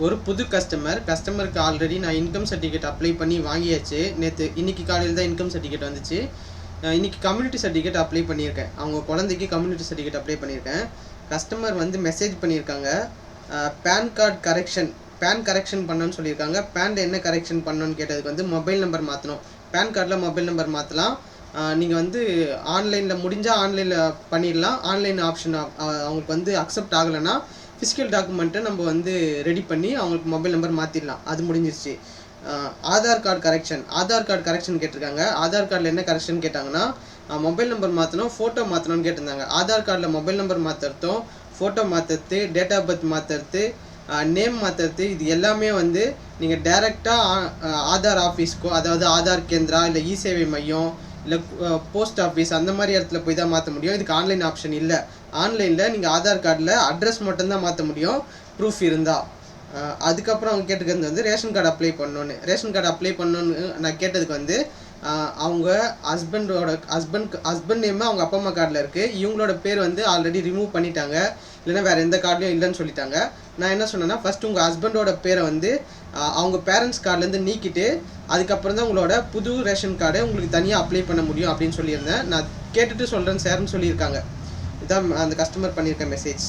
ஒரு புது கஸ்டமர் கஸ்டமருக்கு ஆல்ரெடி நான் இன்கம் சர்டிஃபிகேட் அப்ளை பண்ணி வாங்கியாச்சு. நேற்று இன்னைக்கு காலையில் தான் இன்கம் சர்டிஃபிகேட் வந்துச்சு. இன்னைக்கு கம்யூனிட்டி சர்டிஃபிகேட் அப்ளை பண்ணியிருக்கேன். அவங்க குழந்தைக்கு கம்யூனிட்டி சர்டிஃபிகேட் அப்ளை பண்ணியிருக்கேன். கஸ்டமர் வந்து மெசேஜ் பண்ணியிருக்காங்க. PAN card correction PAN correction பண்ணணும்னு சொல்லியிருக்காங்க. பேனில் என்ன கரெக்ஷன் பண்ணணும்னு கேட்டதுக்கு வந்து மொபைல் நம்பர் மாற்றணும் பேன் கார்டில் மொபைல் நம்பர் மாற்றலாம் நீங்கள் வந்து ஆன்லைனில் முடிஞ்சால் ஆன்லைனில் பண்ணிடலாம். ஆன்லைன் ஆப்ஷன் அவங்களுக்கு வந்து அக்செப்ட் ஆகலைன்னா ஃபிசிக்கல் டாக்குமெண்ட்டை நம்ம வந்து ரெடி பண்ணி அவங்களுக்கு மொபைல் நம்பர் மாற்றிடலாம் அது முடிஞ்சிருச்சு. Aadhaar card correction Aadhaar card correction கேட்டிருக்காங்க. ஆதார் கார்டில் என்ன கரெக்ஷன் கேட்டாங்கன்னா மொபைல் நம்பர் மாற்றணும் ஃபோட்டோ மாற்றணும்னு கேட்டிருந்தாங்க. ஆதார் கார்டில் மொபைல் நம்பர் மாற்றுறதும் ஃபோட்டோ மாற்றுறது டேட் ஆஃப் பர்த் மாற்றுறது நேம் மாற்றுறது இது எல்லாமே வந்து நீங்கள் டேரெக்டாக ஆதார் ஆஃபீஸ்க்கோ அதாவது ஆதார் கேந்திரா இல்லை இ சேவை மையம் இல்லை போஸ்ட் ஆஃபீஸ் அந்த மாதிரி இடத்துல போய் தான் மாற்ற முடியும். இதுக்கு ஆன்லைன் ஆப்ஷன் இல்லை. ஆன்லைனில் நீங்கள் ஆதார் கார்டில் அட்ரஸ் மட்டும்தான் மாற்ற முடியும். ப்ரூஃப் இருந்தால் அதுக்கப்புறம் அவங்க கேட்டுக்கிறது வந்து ரேஷன் கார்டு அப்ளை பண்ணணுன்னு ரேஷன் கார்டு அப்ளை பண்ணணுன்னு நான் கேட்டதுக்கு வந்து அவங்க ஹஸ்பண்டோட ஹஸ்பண்ட் ஹஸ்பண்ட் நேம் அவங்க அப்பா அம்மா கார்டில் இருக்குது இவங்களோட பேர் வந்து ஆல்ரெடி ரிமூவ் பண்ணிட்டாங்க. இல்லைன்னா வேறு எந்த கார்டுலையும் இல்லைன்னு சொல்லிட்டாங்க. நான் என்ன சொன்னேன்னா ஃபஸ்ட்டு உங்கள் ஹஸ்பண்டோட பேரை வந்து அவங்க பேரண்ட்ஸ் கார்டுலேருந்து நீக்கிட்டு அதுக்கப்புறம் தான் உங்களோட புது ரேஷன் கார்டை உங்களுக்கு தனியாக அப்ளை பண்ண முடியும் அப்படின்னு சொல்லியிருந்தேன். நான் கேட்டுட்டு சொல்கிறேன் சார்னு சொல்லியிருக்காங்க. இதான் அந்த கஸ்டமர் பண்ணியிருக்க மெசேஜ்